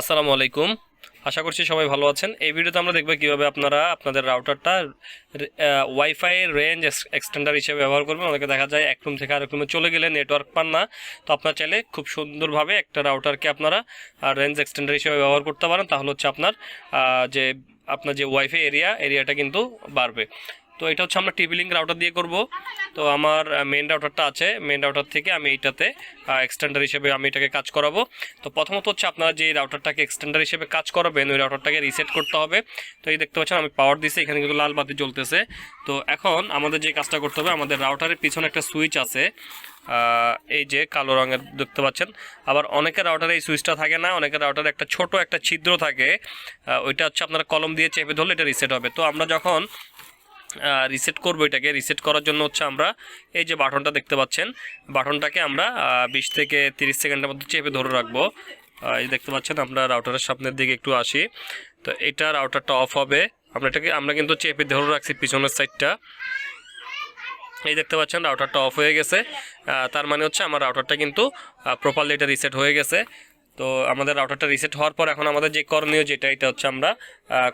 আসসালামু আলাইকুম। আশা করছি সবাই ভালো আছেন। এই ভিডিওতে আমরা দেখব কীভাবে আপনারা আপনাদের রাউটারটা ওয়াইফাই রেঞ্জ এক্সটেন্ডার হিসেবে ব্যবহার করবেন। অনেকে দেখা যায় এক রুম থেকে আরেক রুমে চলে গেলে নেটওয়ার্ক পান না। তো আপনার চাইলে খুব সুন্দরভাবে একটা রাউটারকে আপনারা রেঞ্জ এক্সটেন্ডার হিসেবে ব্যবহার করতে পারেন। তাহলে হচ্ছে আপনার যে আপনার যে ওয়াইফাই এরিয়া এরিয়াটা কিন্তু বাড়বে। তো এটা হচ্ছে আমরা টিভি লিঙ্ক রাউটার দিয়ে করব। তো আমার মেন রাউটারটা আছে। মেন রাউটার থেকে আমি এইটাতে এক্সটেন্ডার হিসেবে আমি এটাকে কাজ করাবো। তো প্রথমত হচ্ছে আপনারা যে রাউটারটাকে এক্সটেন্ডার হিসেবে কাজ করাবেন, ওই রাউটারটাকে রিসেট করতে হবে। তো এই দেখতে পাচ্ছেন আমি পাওয়ার দিছি এখানে কিন্তু লাল বাতি জ্বলতেছে। তো এখন আমাদের যে কাজটা করতে হবে, আমাদের রাউটারের পিছনে একটা সুইচ আছে। এই যে কালো রঙের দেখতে পাচ্ছেন। আবার অনেকের রাউটারে এই সুইচটা থাকে না অনেকের রাউটারে একটা ছোট একটা ছিদ্র থাকে। ওইটা হচ্ছে আপনারা কলম দিয়ে চেপে ধরলে এটা রিসেট হবে। তো আমরা যখন রিসেট করব এটাকে। রিসেট করার জন্য হচ্ছে আমরা এই যে বাটনটা দেখতে পাচ্ছেন, বাটনটাকে আমরা বিশ থেকে তিরিশ সেকেন্ডের মধ্যে চেপে ধরে রাখব। এই দেখতে পাচ্ছেন, আমরা রাউটারের সামনের দিকে একটু আসি। তো এটা রাউটারটা অফ হবে। আমরা এটাকে, আমরা কিন্তু চেপে ধরে রাখছি পিছনের সাইডটা এই দেখতে পাচ্ছেন রাউটারটা অফ হয়ে গেছে। তার মানে হচ্ছে আমার রাউটারটা কিন্তু প্রপারলি এটা রিসেট হয়ে গেছে। তো আমাদের রাউটারটা রিসেট হওয়ার পর এখন আমাদের যে করণীয় যেটা, এটা হচ্ছে আমরা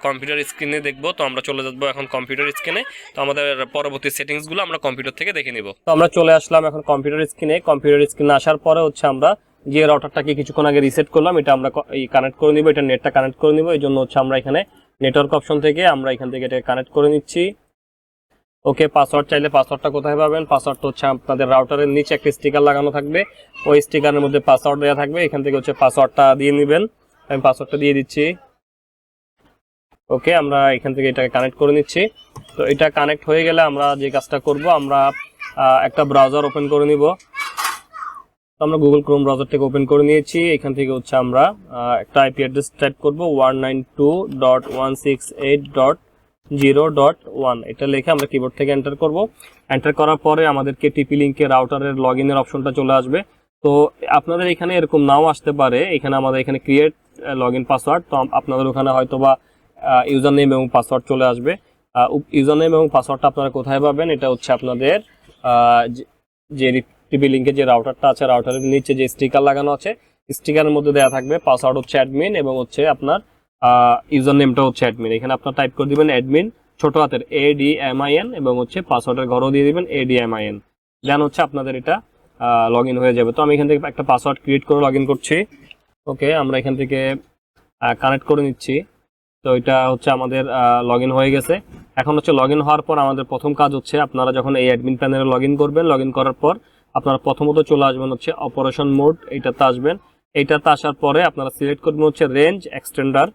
কম্পিউটার স্ক্রিনে দেখব। তো আমরা চলে যাব এখন কম্পিউটার স্ক্রিনে তো আমাদের পরবর্তী সেটিংসগুলো আমরা কম্পিউটার থেকে দেখে নিব। তো আমরা চলে আসলাম এখন কম্পিউটার স্ক্রিনে কম্পিউটার স্ক্রিনে আসার পরে হচ্ছে আমরা যে রাউটারটাকে কিছুক্ষণ আগে রিসেট করলাম, এটা আমরা এই কানেক্ট করে নিব, এটা নেটটা কানেক্ট করে নিব। এই জন্য হচ্ছে আমরা এখানে নেটওয়ার্ক অপশন থেকে আমরা এখান থেকে এটা কানেক্ট করে নিচ্ছি। ওকে পাসওয়ার্ড চাইলে পাসওয়ার্ডটা কোথায় পাবেন? পাসওয়ার্ডটা হচ্ছে আপনাদের রাউটারের নিচে একটা স্টিকার লাগানো থাকবে। ওই স্টিকারের মধ্যে পাসওয়ার্ড দেওয়া থাকবে। এখান থেকে হচ্ছে পাসওয়ার্ডটা দিয়ে নেবেন। আমি পাসওয়ার্ডটা দিয়ে দিচ্ছি। ওকে, আমরা এখান থেকে এটাকে কানেক্ট করে নিচ্ছি। তো এটা কানেক্ট হয়ে গেলে আমরা যে কাজটা করব, আমরা একটা ব্রাউজার ওপেন করে নিব। তো আমরা গুগল ক্রোম ব্রাউজারটাকে ওপেন করে নিয়েছি। এখান থেকে হচ্ছে আমরা একটা আইপি অ্যাড্রেস টাইপ করব। One nine two dot one six eight dot zero dot one এটা লিখে আমরা কিবোর্ড থেকে এন্টার করব। এন্টার করার পরে আমাদেরকে টিপি লিঙ্কে রাউটারের লগ ইনের অপশনটা চলে আসবে। তো আপনাদের এখানে এরকম নাও আসতে পারে। এখানে আমাদের এখানে ক্রিয়েট লগ ইন পাসওয়ার্ড তো আপনাদের ওখানে হয়তো বা ইউজার নেম এবং পাসওয়ার্ড চলে আসবে। ইউজার নেম এবং পাসওয়ার্ডটা আপনারা কোথায় পাবেন? এটা হচ্ছে আপনাদের যে টিপি লিঙ্কে যে রাউটারটা আছে রাউটারের নিচে যে স্টিকার লাগানো আছে স্টিকারের মধ্যে দেওয়া থাকবে পাসওয়ার্ড হচ্ছে অ্যাডমিন এবং হচ্ছে আপনার ইউজার নেমটা হচ্ছে অ্যাডমিন এখানে আপনার টাইপ করে দিবেন অ্যাডমিন ছোট হাতের A D M I N এবং হচ্ছে পাসওয়ার্ডের ঘরও দিয়ে দিবেন A D M I N then হচ্ছে আপনাদের এটা লগ হয়ে যাবে। তো আমি এখান থেকে একটা পাসওয়ার্ড ক্রিয়েট করে লগ করছি। ওকে আমরা এখান থেকে কানেক্ট করে নিচ্ছি। তো এটা হচ্ছে আমাদের লগ হয়ে গেছে। এখন হচ্ছে লগ হওয়ার পর আমাদের প্রথম কাজ হচ্ছে আপনারা যখন এই অ্যাডমিন প্যানেলে লগ করবেন লগ করার পর আপনারা প্রথমত চলে আসবেন হচ্ছে অপারেশন মোড এইটাতে আসবেন। এইটাতে আসার পরে আপনারা সিলেক্ট করবেন হচ্ছে রেঞ্জ এক্সটেন্ডার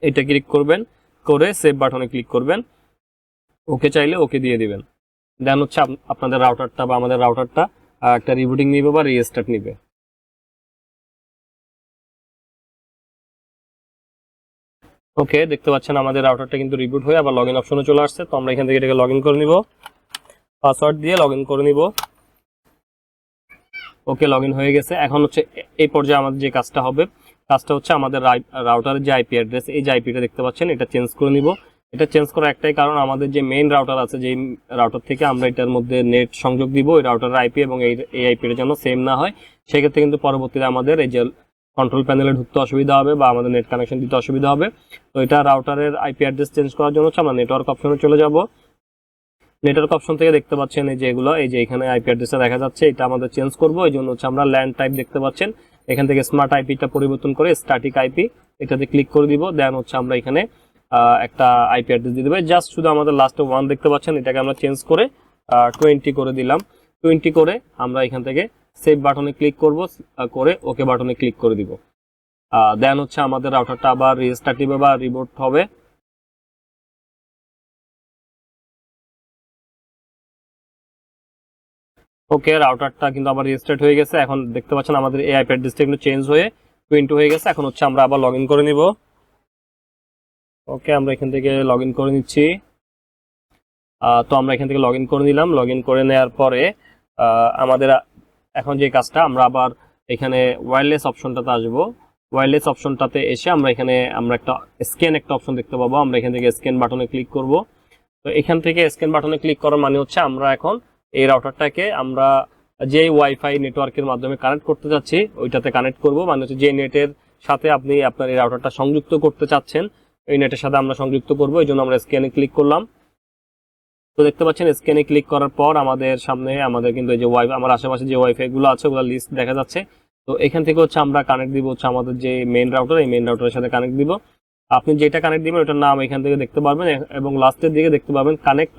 এটা ক্লিক করবেন, করে সেভ বাটনে ক্লিক করবেন। ওকে চাইলে ওকে দিয়ে দিবেন। দেন হচ্ছে আপ- আপনাদের রাউটারটা বা আমাদের রাউটারটা একটা রিবুটিং নিবে বা রিস্টার্ট নিবে। ওকে, দেখতে পাচ্ছেন আমাদের রাউটারটা কিন্তু রিবুট হয়ে আবার লগ ইন অপশনে চলে আসছে। তো আমরা এখান থেকে এটাকে লগ ইন করে নিব। পাসওয়ার্ড দিয়ে লগ ইন করে নিব। ওকে লগ ইন হয়ে গেছে। এখন হচ্ছে এই পর্যায়ে আমাদের যে কাজটা হবে কাজটা হচ্ছে আমাদের রাউটারের যে আইপি অ্যাড্রেস এই যে আইপিটা দেখতে পাচ্ছেন, এটা চেঞ্জ করে নিব। এটা চেঞ্জ করার একটাই কারণ, আমাদের যে মেইন রাউটার আছে, যেই রাউটার থেকে আমরা এটার মধ্যে নেট সংযোগ দিব, ওই রাউটারের আইপি এবং এই এই আইপিটা যেন সেম না হয়, সেক্ষেত্রে কিন্তু পরবর্তীতে আমাদের এই যে কন্ট্রোল প্যানেলে ঢুকতে অসুবিধা হবে বা আমাদের নেট কানেকশন দিতে অসুবিধা হবে। তো এটা রাউটারের আইপি অ্যাড্রেস চেঞ্জ করার জন্য হচ্ছে আমরা নেটওয়ার্ক অপশনে চলে যাব। নেটওয়ার্ক অপশন থেকে দেখতে পাচ্ছেন এই যে এগুলো, এই যে এখানে আইপি অ্যাড্রেসটা দেখা যাচ্ছে, এটা আমাদের চেঞ্জ করব। এই জন্য হচ্ছে আমরা ল্যান্ড টাইপ দেখতে পাচ্ছেন। এখান থেকে স্মার্ট আইপিটা পরিবর্তন করে স্ট্যাটিক আইপি এটাতে ক্লিক করে দিব। দেন হচ্ছে আমরা এখানে একটা আইপি অ্যাড্রেস দিয়ে দেবে। জাস্ট শুধু আমাদের লাস্টে ওয়ান দেখতে পাচ্ছেন, এটাকে আমরা চেঞ্জ করে টোয়েন্টি করে দিলাম। টোয়েন্টি করে আমরা এখান থেকে সেভ বাটনে ক্লিক করব করে ওকে বাটনে ক্লিক করে দিব। দেন হচ্ছে আমাদের রাউটারটা আবার রিস্টার্ট দিবে বা রিবোট হবে। ওকে রাউটারটা কিন্তু আবার রিস্টার্ট হয়ে গেছে। এখন দেখতে পাচ্ছেন আমাদের এই আইপি অ্যাড্রেসটা কিন্তু চেঞ্জ হয়ে টোয়েন্টি হয়ে গেছে। এখন হচ্ছে আমরা আবার লগ করে নিব। ওকে, আমরা এখান থেকে লগ করে নিচ্ছি। তো আমরা এখান থেকে লগ করে নিলাম। লগ করে নেওয়ার পরে আমাদের এখন যে কাজটা, আমরা আবার এখানে ওয়্যারলেস অপশনটাতে আসব। ওয়্যারলেস অপশনটাতে এসে আমরা এখানে, আমরা একটা স্ক্যান একটা অপশন দেখতে পাবো। আমরা এখান থেকে স্ক্যান বাটনে ক্লিক করব। তো এখান থেকে স্ক্যান বাটনে ক্লিক করার মানে হচ্ছে আমরা এখন এই রাউটারটাকে আমরা যে ওয়াইফাই নেটওয়ার্কের মাধ্যমে কানেক্ট করতে চাচ্ছি ওইটাতে কানেক্ট করব। মানে হচ্ছে যে নেটের সাথে আপনি আপনার এই রাউটারটা সংযুক্ত করতে চাচ্ছেন, এই নেটের সাথে আমরা সংযুক্ত করব। এই জন্য আমরা স্ক্যানে ক্লিক করলাম। তো দেখতে পাচ্ছেন স্ক্যানে ক্লিক করার পর আমাদের সামনে আমাদের কিন্তু এই যে ওয়াই আমার আশেপাশে যে ওয়াইফাই গুলো আছে, ওগুলো লিস্ট দেখা যাচ্ছে। তো এখান থেকে হচ্ছে আমরা কানেক্ট দিব হচ্ছে আমাদের যে মেইন রাউটার এই মেইন রাউটারের সাথে কানেক্ট দিব। আপনি যেটা কানেক্ট দিবেন, ওটার নাম এখান থেকে দেখতে পারবেন, এবং লাস্টের দিকে দেখতে পাবেন কানেক্ট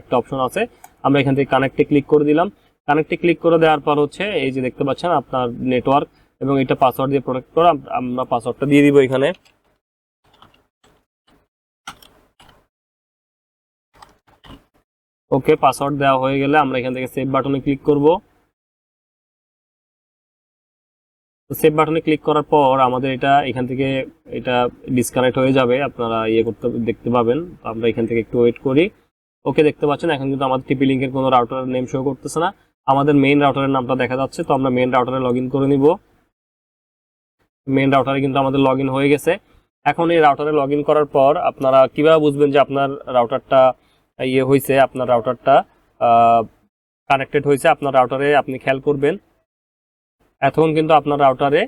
একটা অপশন আছে। আমরা এখান থেকে কানেক্টে ক্লিক করে দিলাম। কানেক্টে ক্লিক করে দেওয়ার পর হচ্ছে এই যে দেখতে পাচ্ছেন আপনার নেটওয়ার্ক এবং এটা পাসওয়ার্ড দিয়ে প্রোটেক্ট করে আম- আমরা পাসওয়ার্ডটা দিয়ে দিব এখানে। ওকে পাসওয়ার্ড দেওয়া হয়ে গেলে আমরা এখান থেকে সেভ বাটনে ক্লিক করব। সেভ বাটনে ক্লিক করার পর আমাদের এটা এখান থেকে এটা ডিসকানেক্ট হয়ে যাবে, আপনারা ইয়ে করতে, দেখতে পাবেন। আমরা এখান থেকে একটু ওয়েট করি। ওকে দেখতে পাচ্ছেন, এখন কিন্তু আমাদের টিপি লিঙ্কের কোনো রাউটারের নেম শো করতেছে না। আমাদের মেইন রাউটারের নামটা দেখা যাচ্ছে, তো আমরা মেইন রাউটারে লগ করে নিব। মেইন রাউটারে কিন্তু আমাদের লগ হয়ে গেছে। এখন এই রাউটারে লগ করার পর আপনারা কীভাবে বুঝবেন যে আপনার রাউটারটা ইয়ে হয়েছে আপনার রাউটারটা কানেক্টেড হয়েছে আপনার রাউটারে আপনি খেয়াল করবেন। এতক্ষণ কিন্তু আপনার রাউটারে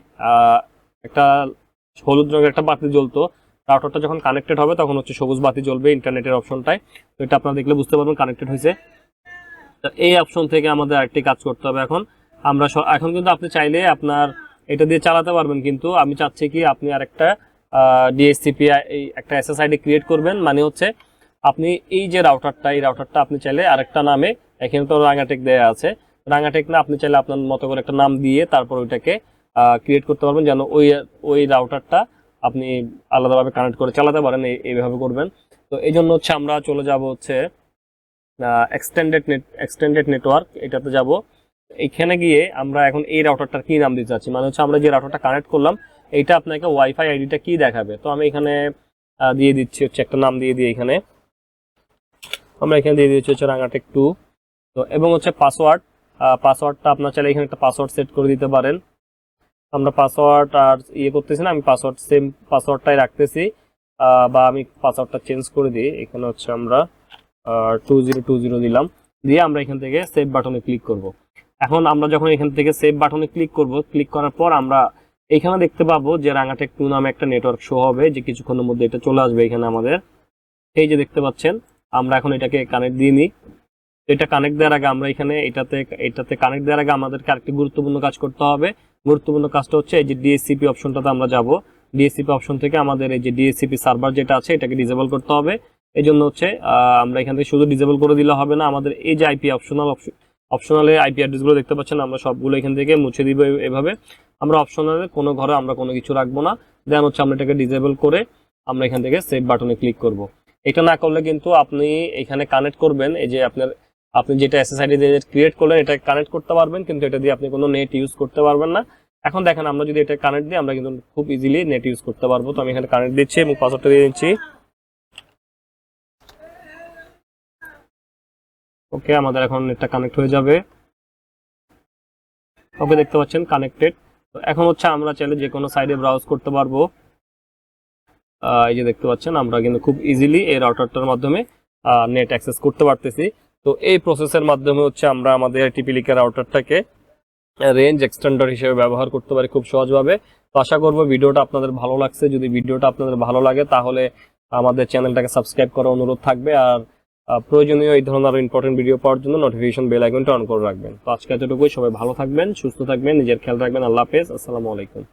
একটা হলুদ রঙের একটা বাতি জ্বলতো রাউটারটা যখন কানেক্টেড হবে, তখন হচ্ছে সবুজ বাতি জ্বলবে ইন্টারনেটের অপশনটায় তো এটা আপনারা দেখলে বুঝতে পারবেন কানেক্টেড হয়েছে। তো এই অপশন থেকে আমাদের আরেকটি কাজ করতে হবে এখন। আমরা এখন কিন্তু আপনি চাইলে আপনার এটা দিয়ে চালাতে পারবেন, কিন্তু আমি চাচ্ছি কি আপনি আরেকটা ডিএসসিপি এই একটা এসএসআইডি ক্রিয়েট করবেন। মানে হচ্ছে আপনি এই যে রাউটারটা এই রাউটারটা আপনি চাইলে আরেকটা নামে, এখানে তো রাঙাটেক দেওয়া আছে। রাঙাটেক না, আপনি চাইলে আপনার মতো করে একটা নাম দিয়ে তারপর ওইটাকে ক্রিয়েট করতে পারবেন, যেন ওই ওই রাউটারটা আপনি আলাদাভাবে কানেক্ট করে চালাতে পারেন এইভাবে করবেন। তো এই জন্য হচ্ছে আমরা চলে যাব হচ্ছে এক্সটেন্ডেড নেট এক্সটেন্ডেড নেটওয়ার্ক এটাতে যাব। এখানে গিয়ে আমরা এখন এই রাউটারটার কী নাম দিতে চাচ্ছি? মানে হচ্ছে আমরা যে রাউটারটা কানেক্ট করলাম, এইটা আপনাকে ওয়াইফাই আইডিটা কি দেখাবে? তো আমি এখানে দিয়ে দিচ্ছি হচ্ছে একটা নাম দিয়ে দিই এখানে। আমরা এখানে দিয়ে দিচ্ছি হচ্ছে রাঙাটেক টু তো এবং হচ্ছে পাসওয়ার্ড পাসওয়ার্ডটা আপনার চাইলে এখানে একটা পাসওয়ার্ড সেট করে দিতে পারেন। আমরা পাসওয়ার্ড আর ইয়ে করতেছি না, আমি পাসওয়ার্ড সেম পাসওয়ার্ডটাই রাখতেছি। বা আমি পাসওয়ার্ডটা চেঞ্জ করে দিই। এখানে হচ্ছে আমরা টু জিরো টু জিরো দিলাম। দিয়ে আমরা এখান থেকে সেভ বাটনে ক্লিক করব। এখন আমরা যখন এখান থেকে সেভ বাটনে ক্লিক করব ক্লিক করার পর আমরা এখানে দেখতে পাবো যে রাঙাটেক টু নামে একটা নেটওয়ার্ক শো হবে, যে কিছুক্ষণের মধ্যে এটা চলে আসবে এখানে আমাদের। এই যে দেখতে পাচ্ছেন, আমরা এখন এটাকে কানেক্ট দিয়ে নিই। এটা কানেক্ট দেওয়ার আগে আমরা এখানে এটাতে এটাতে কানেক্ট দেওয়ার আগে আমাদেরকে আরেকটি গুরুত্বপূর্ণ কাজ করতে হবে। গুরুত্বপূর্ণ কাজটা হচ্ছে এই যে ডিএসসিপি অপশনটাতে আমরা যাব। ডিএসসিপি অপশন থেকে আমাদের এই যে ডিএসসিপি সার্ভার যেটা আছে, এটাকে ডিসেবল করতে হবে। এই জন্য হচ্ছে আমরা এখান থেকে শুধু ডিসেবল করে দিলে হবে না, আমাদের এই যে আইপি অপশনাল অপশনালে আইপি অ্যাড্রেসগুলো দেখতে পাচ্ছেন, আমরা সবগুলো এখান থেকে মুছে দিব এভাবে। আমরা অপশনালে কোনো ঘরে আমরা কোনো কিছু রাখব না। দেন হচ্ছে আমরা এটাকে ডিসেবল করে আমরা এখান থেকে সেভ বাটনে ক্লিক করব। এটা না করলে কিন্তু আপনি এখানে কানেক্ট করবেন, এই যে আপনার আপনি যেটা এসএসআইডি দিয়ে ক্রিয়েট করলেন, এটা কানেক্ট করতে পারবেন, কিন্তু এটা দিয়ে আপনি কোনো নেট ইউজ করতে পারবেন না। এখন দেখেন, আমরা যদি এটা কানেক্ট দিই, আমরা কিন্তু খুব ইজিলি নেট ইউজ করতে পারব। তো আমি এখানে কানেক্ট দিচ্ছি এবং পাসওয়ার্ডটা দিয়ে দিচ্ছি। ওকে আমাদের এখন নেটটা কানেক্ট হয়ে যাবে। ওকে দেখতে পাচ্ছেন কানেক্টেড তো এখন হচ্ছে আমরা চাইলে যে কোনো সাইডে ব্রাউজ করতে পারব। এই যে দেখতে পাচ্ছেন, আমরা কিন্তু খুব ইজিলি এই রাউটারটার মাধ্যমে নেট অ্যাক্সেস করতে পারতেছি। তো এই প্রসেসের মাধ্যমে হচ্ছে আমরা আমাদের টিপিলিকা রাউটারটাকে রেঞ্জ এক্সটেন্ডার হিসেবে ব্যবহার করতে পারি খুব সহজভাবে। তো আশা করব ভিডিওটা আপনাদের ভালো লাগছে। যদি ভিডিওটা আপনাদের ভালো লাগে, তাহলে আমাদের চ্যানেলটাকে সাবস্ক্রাইব করার অনুরোধ থাকবে। আর প্রয়োজনীয় এই ধরনের আরও ইম্পর্টেন্ট ভিডিও পাওয়ার জন্য নোটিফিকেশন বেল আইকনটা অন করে রাখবেন। তো আজকে এতটুকুই। সবাই ভালো থাকবেন, সুস্থ থাকবেন, নিজের খেয়াল রাখবেন। আল্লাহ হাফেজ। আসসালামু আলাইকুম।